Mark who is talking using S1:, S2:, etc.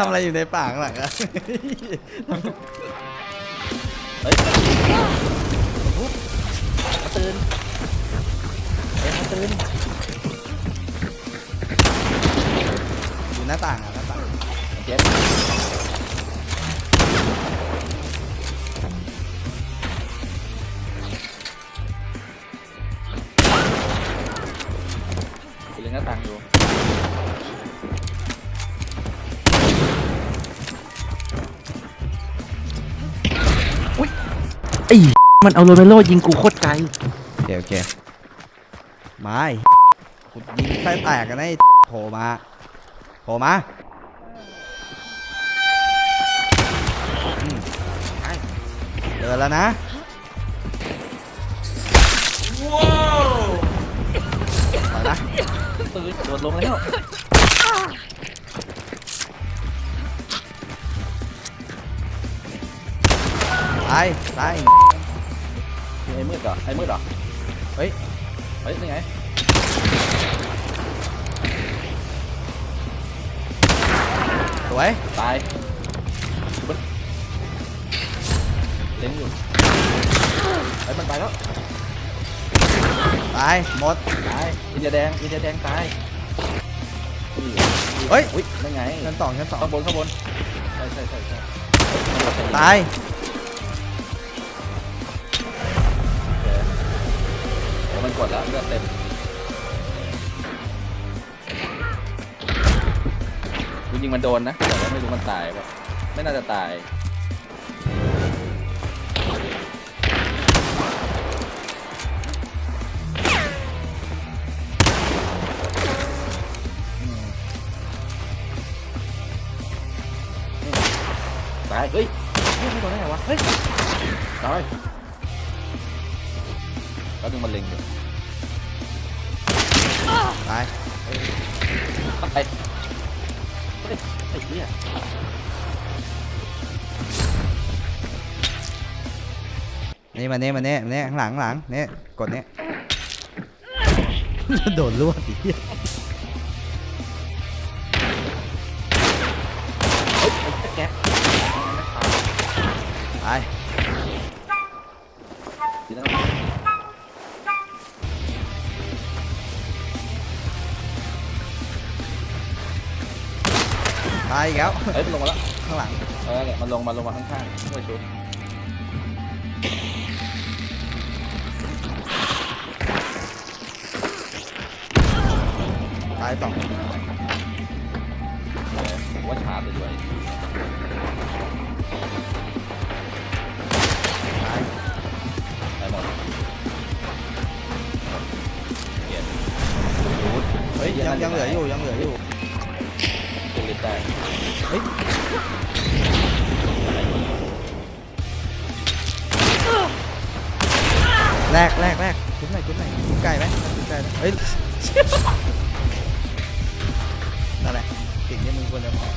S1: ทำอะไรอยู่ในป่าข้างหลังอะ
S2: เฮ้ยปุ๊บมาตื่นเฮ้ยมาตื่น
S1: อยู่หน้าต่างอะหน้าต่าง
S2: เจ็บกูเล่หน้าต่างอยู่
S3: ไอ้มันเอาโรเมโลยิงกูโคตรไกล
S1: โอเคโอเคไม่กูยิงไส้แตกกันไอ้โผล่มาโผล่มาอืมไปเดินแล้วนะไปนะ
S2: ตื่นโดดลงแล้ว
S1: ไปไป
S2: มีไอ้มืดเหรอไอ้มืดเหรอ
S1: เฮ้ย
S2: เฮ้ยนี่ไง
S1: สวย
S2: ตายดูมันเล็งอยู่ไอ้ยมันตายแล้ว
S1: ตายหมด
S2: ตายอินเดียแดงอินเดียแดงตายนี่
S1: เฮ้ย
S2: อุ้ยนั่นไง
S1: ชั้นสองชั้นสอง
S2: ข้างบนข้างบนใช่ใช่ใช่ใช่
S1: ตาย
S2: กดแล้วเลือดเต็มจริงๆมันโดนนะแต่ว่าไม่รู้มันตายปะไม่น่าจะตายตายเฮ้ยเฮ้ยไม่โดนได้ไงวะเฮ้ยตายแล้วดึงมันเล็งอยู่
S1: ตาย
S2: ไปเฮ้ยไอ้เหี้ย
S1: นี่มาเน่มาเน่มาเน่ข้างหลังข้างหลังเนี่ยกดเนี่ยโดนลวดดิ
S2: เฮ้ยไอ้แก๊ป
S1: ไป
S2: ดีนะ
S1: ตายอีกแล้ว
S2: เฮ้ยมันลงมาแล้ว
S1: ข้างหลัง
S2: เออเนี่ยมันลงมาลงมาข้างๆช่วยชุบ
S1: ตายสอง
S2: เออผมว่าชาร์จเลยด้วย
S1: ตาย
S2: ไปหมดเกียร์เฮ้ย
S1: ยังยังเหลืออยู่ยังเหลืออยู่
S2: เป็นลิฟต์ ได้
S1: เฮ้ยแรกแรกแรกจุดไหนจุดไหนจุดไก่ไหมจุดไก่ไหมเฮ้ยนั่นแหละสิ่งที่มึงควรจะบอก